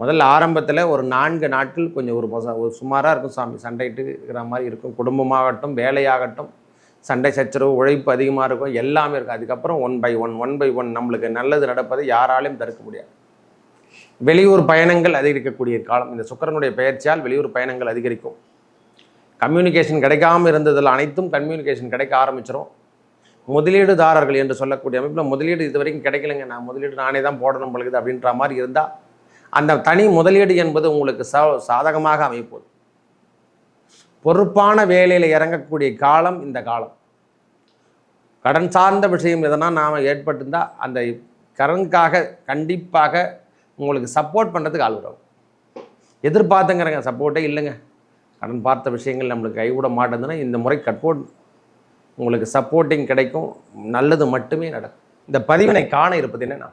முதல்ல ஆரம்பத்தில் ஒரு நான்கு நாட்கள் கொஞ்சம் ஒரு ஒரு சுமாராக இருக்கும் சாமி. சண்டைட்டு இருக்கிற மாதிரி இருக்கும். குடும்பமாகட்டும் வேலையாகட்டும் சண்டை சச்சரவு உழைப்பு அதிகமாக இருக்கும். எல்லாமே இருக்கும். அதுக்கப்புறம் one by one one by one நம்மளுக்கு நல்லது நடப்பதை யாராலையும் தடுக்க முடியாது. வெளியூர் பயணங்கள் அதிகரிக்கக்கூடிய காலம். இந்த சுக்கரனுடைய பெயர்ச்சியால் வெளியூர் பயணங்கள் அதிகரிக்கும். கம்யூனிகேஷன் கிடைக்காம இருந்ததில் அனைத்தும் கம்யூனிகேஷன் கிடைக்க ஆரம்பிச்சிடும் முதலீடுதாரர்கள் என்று சொல்லக்கூடிய அமைப்பில் முதலீடு இது வரைக்கும் கிடைக்கலங்க. நான் முதலீடு நானே தான் போடணும் பழகுது அப்படின்ற மாதிரி இருந்தால் அந்த தனி முதலீடு என்பது உங்களுக்கு சா சாதகமாக அமைப்போம் பொறுப்பான வேலையில் இறங்கக்கூடிய காலம் இந்த காலம். கடன் சார்ந்த விஷயம் எதனா நாம் ஏற்பட்டிருந்தால் அந்த கடனுக்காக கண்டிப்பாக உங்களுக்கு சப்போர்ட் பண்ணுறதுக்கு ஆள் வரும். எதிர்பார்த்துங்கிறங்க சப்போர்ட்டே இல்லைங்க. கடன் பார்த்த விஷயங்கள் நம்மளுக்கு கைவிட மாட்டேங்குதுன்னா இந்த முறை கட்போர்ட் உங்களுக்கு சப்போர்ட்டிங் கிடைக்கும். நல்லது மட்டுமே நடக்கும். இந்த பதிவினை காண இருப்பது என்னன்னா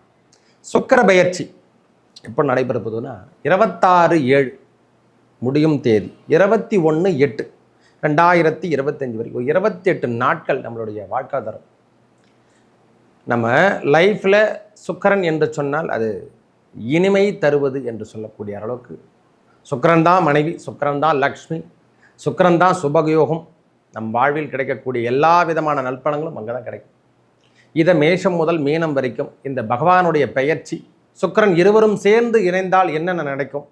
சுக்கிர பயிற்சி. எப்போ நடைபெறப்போகுதுன்னா இருபத்தாறு ஏழு முடியும் தேதி. இருபத்தி ஒன்று எட்டு. ரெண்டாயிரத்தி இருபத்தஞ்சி வரைக்கும். இருபத்தி எட்டு நாட்கள் நம்மளுடைய வாழ்க்காதாரம். நம்ம லைஃப்பில் சுக்கரன் என்று சொன்னால் அது இனிமை தருவது என்று சொல்லக்கூடிய அளவுக்கு. சுக்கரன் தான் மனைவி சுக்கரன் தான் லக்ஷ்மி சுக்கரன் தான் சுபகயோகம் நம் வாழ்வில் கிடைக்கக்கூடிய எல்லா விதமான நல்பணங்களும் அங்கே தான் கிடைக்கும். இதை மேஷம் முதல் மீனம் வரைக்கும் இந்த பகவானுடைய பெயர்ச்சி சுக்கிரன் இருவரும் சேர்ந்து இணைந்தால் என்னென்ன நடக்கும்?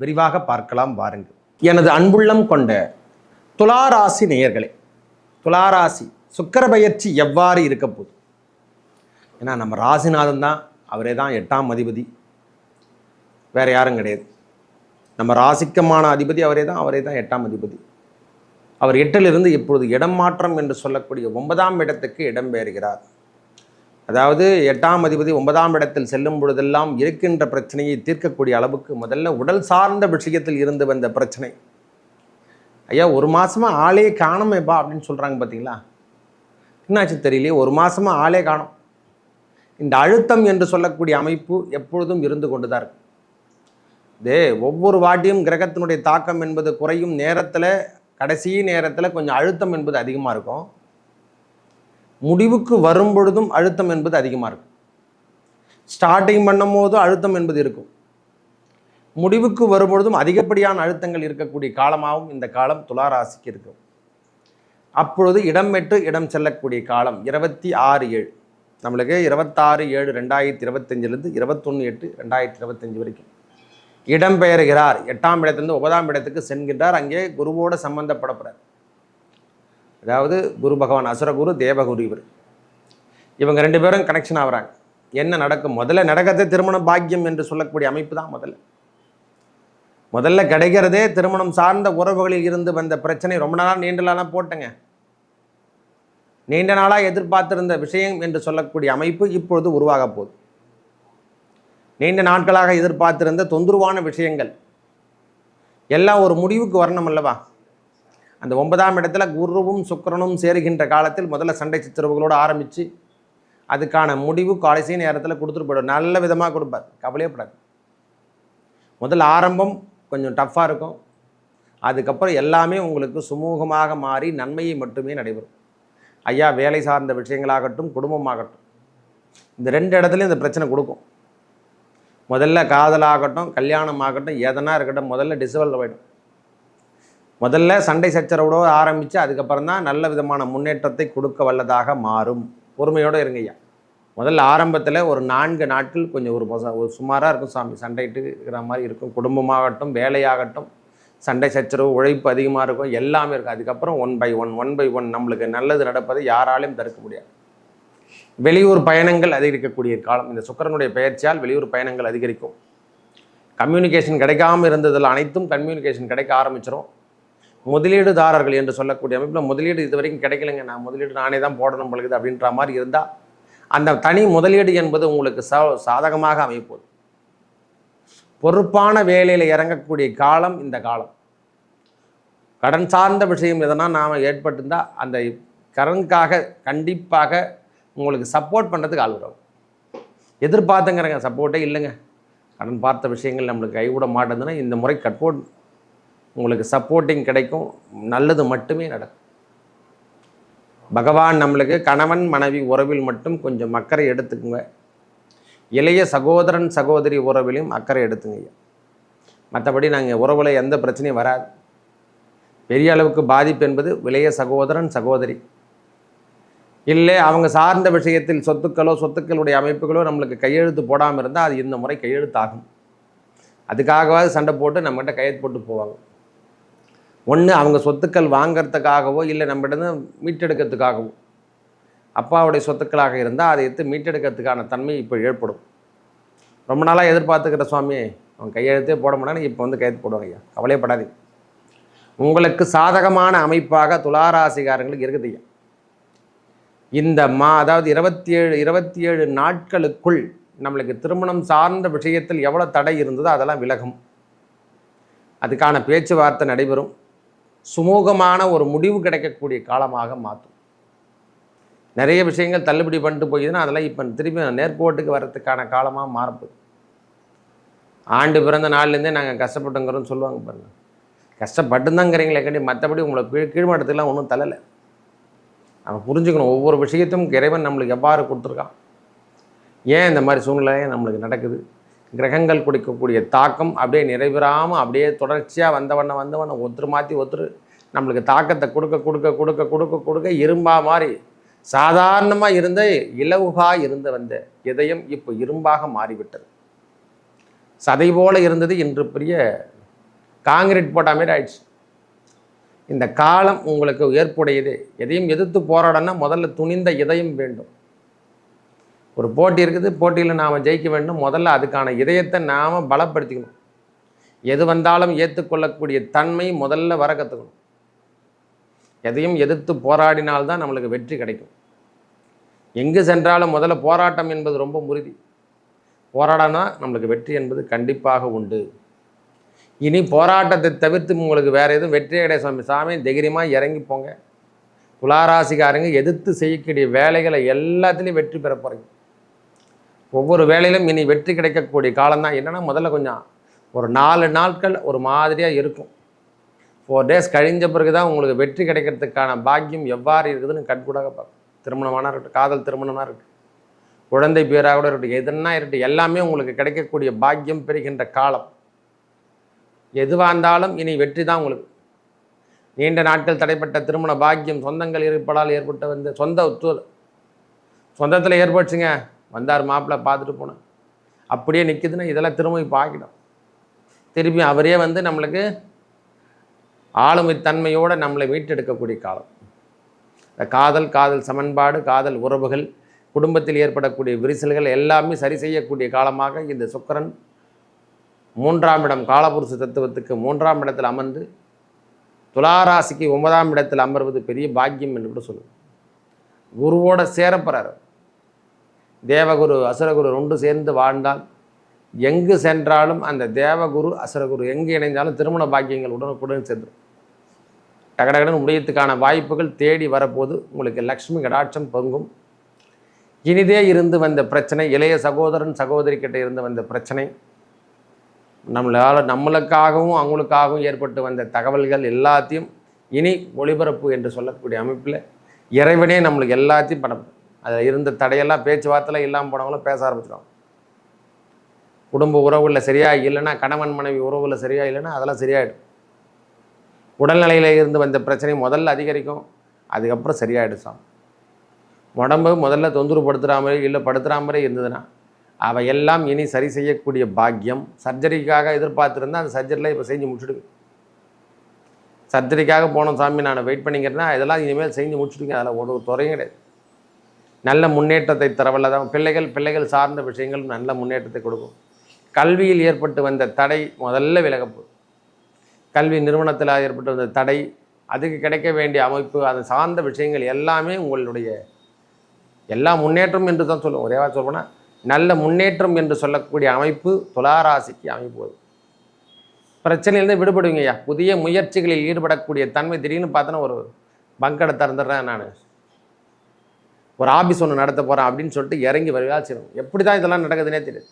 விரிவாக பார்க்கலாம் வாருங்கள். எனது அன்புள்ளம் கொண்ட துளாராசி நேயர்களே துளாராசி சுக்கிர பயிற்சி எவ்வாறு இருக்க போகுது? ஏன்னா நம்ம ராசிநாதன் தான் அவரே தான் எட்டாம் அதிபதி. வேற யாரும் கிடையாது. நம்ம ராசிக்கமான அதிபதி அவரே தான் அவரே தான் எட்டாம் அதிபதி. அவர் எட்டிலிருந்து இப்பொழுது இடம் மாற்றம் என்று சொல்லக்கூடிய ஒன்பதாம் இடத்துக்கு இடம்பெயர்கிறார் அதாவது எட்டாம் அதிபதி ஒன்பதாம் இடத்தில் செல்லும் பொழுதெல்லாம் இருக்கின்ற பிரச்சனையை தீர்க்கக்கூடிய அளவுக்கு முதல்ல உடல் சார்ந்த விஷயத்தில் இருந்து வந்த பிரச்சனை. ஐயா ஒரு மாதமாக ஆளே காணமேப்பா அப்படின்னு சொல்கிறாங்க பார்த்தீங்களா என்னாச்சு தெரியலையே ஒரு மாதமாக ஆளே காணும். இந்த அழுத்தம் என்று சொல்லக்கூடிய அமைப்பு எப்பொழுதும் இருந்து கொண்டு தான் இருக்கும் இதே ஒவ்வொரு வாட்டியும் கிரகத்தினுடைய தாக்கம் என்பது குறையும் நேரத்தில் கடைசி நேரத்தில் கொஞ்சம் அழுத்தம் என்பது அதிகமாக இருக்கும். முடிவுக்கு வரும் பொழுதும் அழுத்தம் என்பது அதிகமாக இருக்கும். ஸ்டார்டிங் பண்ணும் போது அழுத்தம் என்பது இருக்கும். முடிவுக்கு வரும்பொழுதும் அதிகப்படியான அழுத்தங்கள் இருக்கக்கூடிய காலமாகவும் இந்த காலம் துளாராசிக்கு இருக்கும். அப்பொழுது இடம் பெற்று இடம் செல்லக்கூடிய காலம் இருபத்தி ஆறு ஏழு. நம்மளுக்கு இருபத்தாறு ஏழு ரெண்டாயிரத்தி இருபத்தஞ்சிலேருந்து இருபத்தொன்று எட்டு ரெண்டாயிரத்தி இருபத்தஞ்சு வரைக்கும். இடம்பெயர்கிறார். எட்டாம் இடத்திலிருந்து ஒன்பதாம் இடத்துக்கு சென்கின்றார். அங்கே குருவோடு சம்பந்தப்படப்படுறார் அதாவது குரு பகவான் அசுரகுரு தேவகுரு இவர். இவங்க ரெண்டு பேரும் கனெக்ஷன் ஆகிறாங்க. என்ன நடக்கும்? முதல்ல நடக்கிறதே திருமண பாக்கியம் என்று சொல்லக்கூடிய அமைப்பு தான் முதல்ல. முதல்ல கிடைக்கிறதே திருமணம் சார்ந்த உறவுகளில் இருந்து வந்த பிரச்சனை. ரொம்ப நாளாக நீண்ட நாளாக போட்டேங்க. நீண்ட நாளாக எதிர்பார்த்திருந்த விஷயம் என்று சொல்லக்கூடிய அமைப்பு இப்பொழுது உருவாக போகுது. நீண்ட நாட்களாக எதிர்பார்த்திருந்த தொந்தரவான விஷயங்கள். எல்லாம் ஒரு முடிவுக்கு வரணும் அல்லவா? அந்த ஒன்பதாம் இடத்துல குருவும் சுக்கிரனும் சேருகின்ற காலத்தில் முதல்ல சண்டை சித்திரவுகளோடு ஆரம்பித்து அதுக்கான முடிவு கடைசி நேரத்தில் கொடுத்துட்டு போயிடும் நல்ல விதமாக கொடுப்பார். கவலையப்படாது முதல்ல ஆரம்பம் கொஞ்சம் டஃப்பாக இருக்கும். அதுக்கப்புறம் எல்லாமே உங்களுக்கு சுமூகமாக மாறி நன்மையை மட்டுமே நடைபெறும். ஐயா வேலை சார்ந்த விஷயங்களாகட்டும் குடும்பமாகட்டும். இந்த ரெண்டு இடத்துலையும் இந்த பிரச்சனை கொடுக்கும். முதல்ல காதலாகட்டும் கல்யாணம் ஆகட்டும் எதனா இருக்கட்டும் முதல்ல டிசவல் போயிடும் முதல்ல சண்டை சச்சரவோடு ஆரம்பித்து அதுக்கப்புறம் தான் நல்ல விதமான முன்னேற்றத்தை கொடுக்க வல்லதாக மாறும். பொறுமையோடு இருங்க ஐயா. முதல்ல ஆரம்பத்தில் ஒரு நான்கு நாட்கள் கொஞ்சம் ஒரு ஒரு சுமாராக இருக்கும் சாமி. சண்டைட்டு இருக்கிற மாதிரி இருக்கும். குடும்பமாகட்டும் வேலையாகட்டும் சண்டை சச்சரவு உழைப்பு அதிகமாக இருக்கும். எல்லாமே இருக்கும். அதுக்கப்புறம் one by one one by one நம்மளுக்கு நல்லது நடப்பதை யாராலையும் தடுக்க முடியாது. வெளியூர் பயணங்கள் அதிகரிக்கக்கூடிய காலம். இந்த சுக்கரனுடைய பெயர்ச்சியால் வெளியூர் பயணங்கள் அதிகரிக்கும். கம்யூனிகேஷன் கிடைக்காம இருந்ததில் அனைத்தும் கம்யூனிகேஷன் கிடைக்க ஆரம்பிச்சிடும் முதலீடுதாரர்கள் என்று சொல்லக்கூடிய அமைப்பில் முதலீடு இது வரைக்கும் கிடைக்கலங்க. நான் முதலீடு நானே தான் போடணும் பழகுது அப்படின்ற மாதிரி இருந்தால் அந்த தனி முதலீடு என்பது உங்களுக்கு சா சாதகமாக அமைப்போகுது பொறுப்பான வேலையில் இறங்கக்கூடிய காலம் இந்த காலம். கடன் சார்ந்த விஷயம் எதனால் நாம் ஏற்பட்டிருந்தால் அந்த கடனுக்காக கண்டிப்பாக உங்களுக்கு சப்போர்ட் பண்ணுறதுக்கு ஆள் வரும். எதிர்பார்த்துங்கிறங்க சப்போர்ட்டே இல்லைங்க. கடன் பார்த்த விஷயங்கள் நம்மளுக்கு கைவிட மாட்டேங்குதுன்னா இந்த முறை கட்போர்ட் உங்களுக்கு சப்போர்ட்டிங் கிடைக்கும். நல்லது மட்டுமே நடக்கும். பகவான் நம்மளுக்கு கணவன் மனைவி உறவில் மட்டும் கொஞ்சம் அக்கறை எடுத்துக்குங்க. இளைய சகோதரன் சகோதரி உறவிலையும் அக்கறை எடுத்துங்க மற்றபடி நாங்கள் உறவில் எந்த பிரச்சனையும் வராது. பெரிய அளவுக்கு பாதிப்பு என்பது இளைய சகோதரன் சகோதரி. இல்லை அவங்க சார்ந்த விஷயத்தில் சொத்துக்களோ சொத்துக்களுடைய அமைப்புகளோ நம்மளுக்கு கையெழுத்து போடாமல் இருந்தால் அது இந்த முறை கையெழுத்தாகும். அதுக்காகவாது சண்டை போட்டு நம்மகிட்ட கையெழுத்து போட்டு போவாங்க. ஒன்று அவங்க சொத்துக்கள் வாங்கிறதுக்காகவோ இல்லை நம்மகிட்ட மீட்டெடுக்கிறதுக்காகவோ. அப்பாவுடைய சொத்துக்களாக இருந்தால் அதை எடுத்து மீட்டெடுக்கிறதுக்கான தன்மை இப்போ ஏற்படும். ரொம்ப நாளாக எதிர்பார்த்துக்கிற சுவாமி அவன் கையெழுத்தே போட முடியாது இப்போ வந்து கையெழுத்து போடுவாங்க ஐயா. கவலையப்படாது. உங்களுக்கு சாதகமான அமைப்பாக துளாராசிகாரங்களுக்கு இருக்குது ஐயா. இந்த மா அதாவது இருபத்தி ஏழு இருபத்தி ஏழு நாட்களுக்குள் நம்மளுக்கு திருமணம் சார்ந்த விஷயத்தில் எவ்வளோ தடை இருந்ததோ அதெல்லாம் விலகும். அதுக்கான பேச்சுவார்த்தை நடைபெறும். சுமூகமான ஒரு முடிவு கிடைக்கக்கூடிய காலமாக மாற்றும். நிறைய விஷயங்கள் தள்ளுபடி பண்ணிட்டு போயிதுன்னா அதெல்லாம் இப்போ திருப்பி நேர்கோட்டுக்கு வர்றதுக்கான காலமாக மாறப்போகுது ஆண்டு பிறந்த நாள்லேருந்தே நாங்கள் கஷ்டப்பட்டுங்கிறோம்னு சொல்லுவாங்க பாருங்கள் கஷ்டப்பட்டுந்தாங்கிறீங்களே கண்டி மற்றபடி உங்களை கீழ் கீழ்மட்டத்துலாம் ஒன்றும் தள்ளலை. நம்ம புரிஞ்சுக்கணும் ஒவ்வொரு விஷயத்தையும் இறைவன் நம்மளுக்கு எவ்வாறு கொடுத்துருக்கான். ஏன் இந்த மாதிரி சூழ்நிலை நம்மளுக்கு நடக்குது? கிரகங்கள் கொடுக்கக்கூடிய தாக்கம் அப்படியே நிறைவேறாமல் அப்படியே தொடர்ச்சியாக வந்தவண்ண வந்தவண்ண ஒத்துரு மாற்றி ஒத்துரு நம்மளுக்கு தாக்கத்தை கொடுக்க கொடுக்க கொடுக்க கொடுக்க கொடுக்க இரும்பா மாதிரி சாதாரணமாக இருந்த இலவுகா இருந்த வந்த இதயம் இப்போ இரும்பாக மாறிவிட்டது. சதை போல இருந்தது இன்று பெரிய காங்கிரீட் போட்ட மாதிரி ஆயிடுச்சு. இந்த காலம் உங்களுக்கு ஏற்புடையது. எதையும் எதிர்த்து போராடனா முதல்ல துணிந்த இதயம் வேண்டும். ஒரு போட்டி இருக்குது போட்டியில் நாம் ஜெயிக்க வேண்டும். முதல்ல அதுக்கான இதயத்தை நாம் பலப்படுத்திக்கணும். எது வந்தாலும் ஏற்றுக்கொள்ளக்கூடிய தன்மை முதல்ல வர கற்றுக்கணும் எதையும் எதிர்த்து போராடினால்தான் நம்மளுக்கு வெற்றி கிடைக்கும். எங்கு சென்றாலும் முதல்ல போராட்டம் என்பது ரொம்ப உறுதி. போராடனா நம்மளுக்கு வெற்றி என்பது கண்டிப்பாக உண்டு. இனி போராட்டத்தை தவிர்த்து உங்களுக்கு வேறு எதுவும் வெற்றி கிடையாது சாமி சாமி தைரியமாக இறங்கி போங்க. துளாராசிக்காரங்க எதிர்த்து செய்யக்கூடிய வேலைகளை எல்லாத்துலேயும் வெற்றி பெற போகிறீங்க ஒவ்வொரு வேலையிலும் இனி வெற்றி கிடைக்கக்கூடிய காலம்தான். என்னென்னா முதல்ல கொஞ்சம் ஒரு நாலு நாட்கள் ஒரு மாதிரியாக இருக்கும். ஃபோர் டேஸ் கழிஞ்ச பிறகு தான் உங்களுக்கு வெற்றி கிடைக்கிறதுக்கான பாக்கியம் எவ்வாறு இருக்குதுன்னு கண்கூடாக பார்க்கும். திருமணமான இருக்கட்டும் காதல் திருமணமாக இருக்கட்டும் குழந்தை பேராக கூட இருக்கட்டும் எதுனா இருக்கட்டும் எல்லாமே உங்களுக்கு கிடைக்கக்கூடிய பாக்கியம் பெறுகின்ற காலம். எதுவாக இருந்தாலும் இனி வெற்றி தான் உங்களுக்கு. நீண்ட நாட்கள் தடைப்பட்ட திருமண பாக்கியம் சொந்தங்கள் இருப்பதால் ஏற்பட்ட வந்து சொந்த சொந்தத்தில் ஏற்பட்டுச்சுங்க. வந்தார் மாப்பிள்ளை பார்த்துட்டு போனேன் அப்படியே நிற்குதுன்னா இதெல்லாம் திரும்ப இப்போ ஆக்கிடும் திருப்பி அவரே வந்து நம்மளுக்கு ஆளுமை தன்மையோடு நம்மளை மீட்டெடுக்கக்கூடிய காலம். இந்த காதல் காதல் சமன்பாடு காதல் உறவுகள் குடும்பத்தில் ஏற்படக்கூடிய விரிசல்கள் எல்லாமே சரி செய்யக்கூடிய காலமாக இந்த சுக்கரன் மூன்றாம் இடம் காலபுருஷ தத்துவத்துக்கு மூன்றாம் இடத்தில் அமர்ந்து துளாராசிக்கு ஒன்பதாம் இடத்தில் அமர்வது பெரிய பாக்கியம் என்று கூட சொல்லுவோம். குருவோட சேரப்படுறார் தேவகுரு அசுரகுரு ரெண்டு சேர்ந்து வாழ்ந்தால் எங்கு சென்றாலும் அந்த தேவகுரு அசுரகுரு எங்கு இணைந்தாலும் திருமண பாக்கியங்கள் உடனுக்குடன் சென்றும். டகடகடன் முடியத்துக்கான வாய்ப்புகள் தேடி வரப்போது உங்களுக்கு லக்ஷ்மி கடாட்சம் பொங்கும். இனிதே இருந்து வந்த பிரச்சனை இளைய சகோதரன் சகோதரி கிட்ட இருந்து வந்த பிரச்சனை நம்மளால் நம்மளுக்காகவும் அவங்களுக்காகவும் ஏற்பட்டு வந்த தகவல்கள் எல்லாத்தையும் இனி ஒளிபரப்பு என்று சொல்லக்கூடிய அமைப்பில் இறைவனே நம்மளுக்கு எல்லாத்தையும் படம் அதில் இருந்த தடையெல்லாம் பேச்சுவார்த்தைலாம் இல்லாமல் போனவங்களும் பேச ஆரம்பிச்சிடும் குடும்ப உறவுகளில் சரியாக இல்லைன்னா கணவன் மனைவி உறவில் சரியாக இல்லைன்னா அதெல்லாம் சரியாயிடும். உடல்நிலையில் இருந்து வந்த பிரச்சனை முதல்ல அதிகரிக்கும் அதுக்கப்புறம் சரியாயிடும் சாமி. உடம்பு முதல்ல தொந்தரவுப்படுத்துகிற இல்லை படுத்துகிற இருந்ததுன்னா அவை எல்லாம் இனி சரி செய்யக்கூடிய பாக்கியம் சர்ஜரிக்காக எதிர்பார்த்துருந்தா அந்த சர்ஜரியில் இப்போ செஞ்சு முடிச்சுடுங்க. சர்ஜரிக்காக போனோம் சாமி நான் வெயிட் பண்ணிக்கிறேன்னா இதெல்லாம் இனிமேல் செஞ்சு முடிச்சுடுங்க அதில் ஒரு துறையும் கிடையாது. நல்ல முன்னேற்றத்தை தரவல்ல. தான் பிள்ளைகள் பிள்ளைகள் சார்ந்த விஷயங்கள் நல்ல முன்னேற்றத்தை கொடுக்கும். கல்வியில் ஏற்பட்டு வந்த தடை முதல்ல விலகப்போகுது. கல்வி நிறுவனத்தில் ஏற்பட்டு வந்த தடை அதுக்கு கிடைக்க வேண்டிய அமைப்பு அதை சார்ந்த விஷயங்கள் எல்லாமே உங்களுடைய எல்லா முன்னேற்றம் என்று தான் சொல்லுவோம். ஒரேவா சொல்லணும்னா நல்ல முன்னேற்றம் என்று சொல்லக்கூடிய அமைப்பு துளாராசிக்கு அமைப்போது பிரச்சனையிலேருந்து விடுபடுவீங்க ஐயா புதிய முயற்சிகளில் ஈடுபடக்கூடிய தன்மை திடீர்னு பார்த்தோன்னா ஒரு பங்கடை திறந்துடுறேன் நான். ஒரு ஆஃபீஸ் ஒன்று நடத்த போகிறேன் அப்படின்னு சொல்லிட்டு இறங்கி வருவா செய்யணும் எப்படி தான் இதெல்லாம் நடக்குதுன்னே தெரியுது.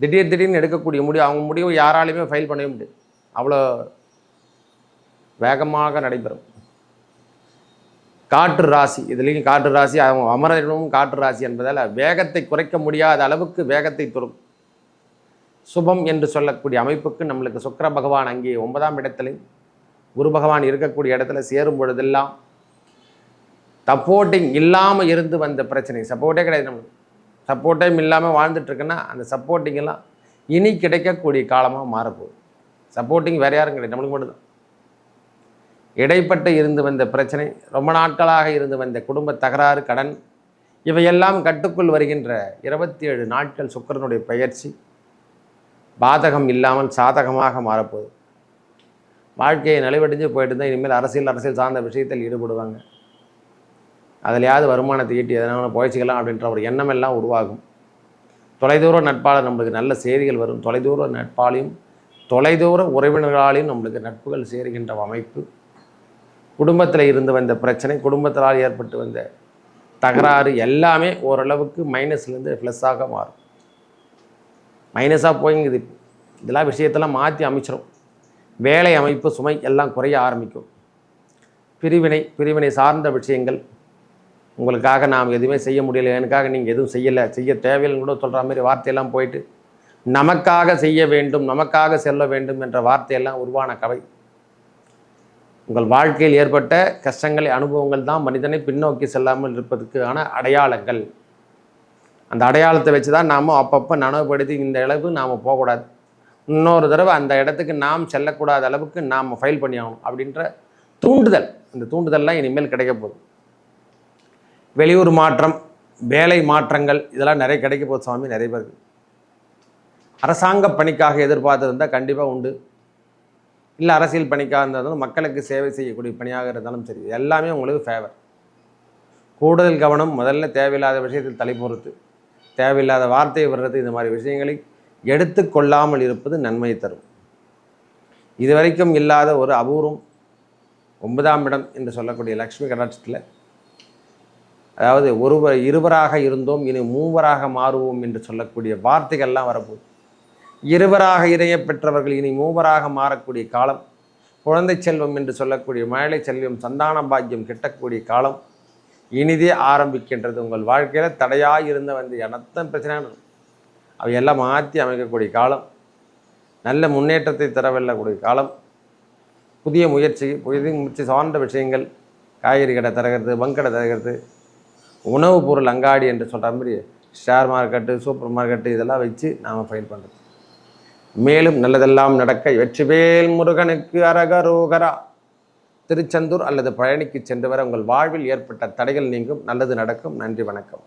திடீர் திடீர்னு எடுக்கக்கூடிய முடிவு அவங்க முடிவு யாராலையுமே ஃபைல் பண்ணவே முடியாது. அவ்வளோ வேகமாக நடைபெறும். காற்று ராசி இதுலேயும் காற்று ராசி அவங்க அமரனும் காற்று ராசி என்பதால் வேகத்தை குறைக்க முடியாத அளவுக்கு வேகத்தை துரும். சுபம் என்று சொல்லக்கூடிய அமைப்புக்கு நம்மளுக்கு சுக்கிர பகவான் அங்கே ஒன்பதாம் இடத்துலையும் குரு பகவான் இருக்கக்கூடிய இடத்துல சேரும் பொழுதெல்லாம் சப்போர்ட்டிங் இல்லாமல் இருந்து வந்த பிரச்சனை. சப்போர்ட்டே கிடையாது நம்மளுக்கு சப்போர்ட்டே இல்லாமல் வாழ்ந்துட்டுருக்குன்னா அந்த சப்போர்ட்டிங் எல்லாம் இனி கிடைக்கக்கூடிய காலமாக மாறப்போகுது. சப்போர்ட்டிங் வேறு யாரும் கிடையாது. நம்மளுக்கு மட்டும்தான். இடைப்பட்டு இருந்து வந்த பிரச்சனை ரொம்ப நாட்களாக இருந்து வந்த குடும்ப தகராறு கடன் இவையெல்லாம் கட்டுக்குள் வருகின்ற இருபத்தி ஏழு நாட்கள் சுக்கரனுடைய பயிற்சி பாதகம் இல்லாமல் சாதகமாக மாறப்போகுது. வாழ்க்கையை நலிவடைஞ்சு போயிட்டு இருந்தால் இனிமேல் அரசியல் அரசியல் சார்ந்த விஷயத்தில் ஈடுபடுவாங்க. அதுலையாவது வருமானத்தை ஈட்டி எதனால புழைச்சிக்கலாம் அப்படின்ற ஒரு எண்ணம் எல்லாம் உருவாகும். தொலைதூர நட்பாளர் நம்மளுக்கு நல்ல செய்திகள் வரும். தொலைதூர நட்பாலையும் தொலைதூர உறவினர்களாலையும் நம்மளுக்கு நட்புகள் சேருகின்ற அமைப்பு. குடும்பத்தில் இருந்து வந்த பிரச்சனை குடும்பத்தினால் ஏற்பட்டு வந்த தகராறு எல்லாமே ஓரளவுக்கு மைனஸ்லேருந்து ப்ளஸ்ஸாக மாறும். மைனஸாக போய்ங்குது. இதெல்லாம் விஷயத்தெல்லாம் மாற்றி அமைச்சிடும் வேலை அமைப்பு சுமை எல்லாம் குறைய ஆரம்பிக்கும். பிரிவினை பிரிவினை சார்ந்த விஷயங்கள் உங்களுக்காக நாம் எதுவுமே செய்ய முடியல எனக்காக நீங்கள் எதுவும் செய்யலை செய்ய தேவையில்லைன்னு கூட சொல்கிற மாதிரி வார்த்தையெல்லாம் போயிட்டு நமக்காக செய்ய வேண்டும் நமக்காக செல்ல வேண்டும் என்ற வார்த்தையெல்லாம் உருவான கவை. உங்கள் வாழ்க்கையில் ஏற்பட்ட கஷ்டங்களை அனுபவங்கள் தான் மனிதனை பின்னோக்கி செல்லாமல் இருப்பதற்கான அடையாளங்கள். அந்த அடையாளத்தை வச்சு தான் நாம் அப்பப்போ நனவுபடுத்தி இந்த அளவு நாம் போகக்கூடாது. இன்னொரு தடவை அந்த இடத்துக்கு நாம் செல்லக்கூடாத அளவுக்கு நாம் ஃபைல் பண்ணி ஆகணும் அப்படின்ற தூண்டுதல். அந்த தூண்டுதல்லாம் இனிமேல் கிடைக்க போகுது. வெளியூர் மாற்றம் வேலை மாற்றங்கள் இதெல்லாம் நிறைய கிடைக்க போகுது சுவாமி நிறைய பேருக்கு அரசாங்க பணிக்காக எதிர்பார்த்துருந்தால் கண்டிப்பாக உண்டு. இல்லை அரசியல் பணிக்காக இருந்தாலும் மக்களுக்கு சேவை செய்யக்கூடிய பணியாக இருந்தாலும் சரி எல்லாமே உங்களுக்கு ஃபேவர் கூடுதல் கவனம் முதல்ல தேவையில்லாத விஷயத்தில் தலைப்பொறுத்து தேவையில்லாத வார்த்தை வர்றது இந்த மாதிரி விஷயங்களை எடுத்து கொள்ளாமல் இருப்பது நன்மை தரும். இதுவரைக்கும் இல்லாத ஒரு அபூர்வம் ஒன்பதாம் இடம் என்று சொல்லக்கூடிய லக்ஷ்மி கடாட்சத்தில் அதாவது ஒருவர் இருவராக இருந்தோம் இனி மூவராக மாறுவோம் என்று சொல்லக்கூடிய வார்த்தைகள்லாம் வரப்போகுது. இருவராக இணைய பெற்றவர்கள் இனி மூவராக மாறக்கூடிய காலம். குழந்தை செல்வம் என்று சொல்லக்கூடிய மழலை செல்வம் சந்தான பாக்கியம் கிட்டக்கூடிய காலம். இனிதே ஆரம்பிக்கின்றது உங்கள் வாழ்க்கையில். தடையாக இருந்த வந்து அனைத்தம் பிரச்சனை அவையெல்லாம் மாற்றி அமைக்கக்கூடிய காலம். நல்ல முன்னேற்றத்தை தரவெல்லக்கூடிய காலம். புதிய முயற்சி புதிய முயற்சி சார்ந்த விஷயங்கள். காய்கறி கடை தரகிறது பங்கடை தரகிறது உணவுப் பொருள் அங்காடி என்று சொல்கிற மாதிரி ஷேர் மார்க்கெட்டு சூப்பர் மார்க்கெட்டு இதெல்லாம் வச்சு நாம் ஃபைல் பண்ணுறது மேலும் நல்லதெல்லாம் நடக்க வெற்றிவேல் முருகனுக்கு அரகரோகரா. திருச்செந்தூர் அல்லது பழனிக்கு சென்று வர உங்கள் வாழ்வில் ஏற்பட்ட தடைகள் நீங்கும். நல்லது நடக்கும். நன்றி வணக்கம்.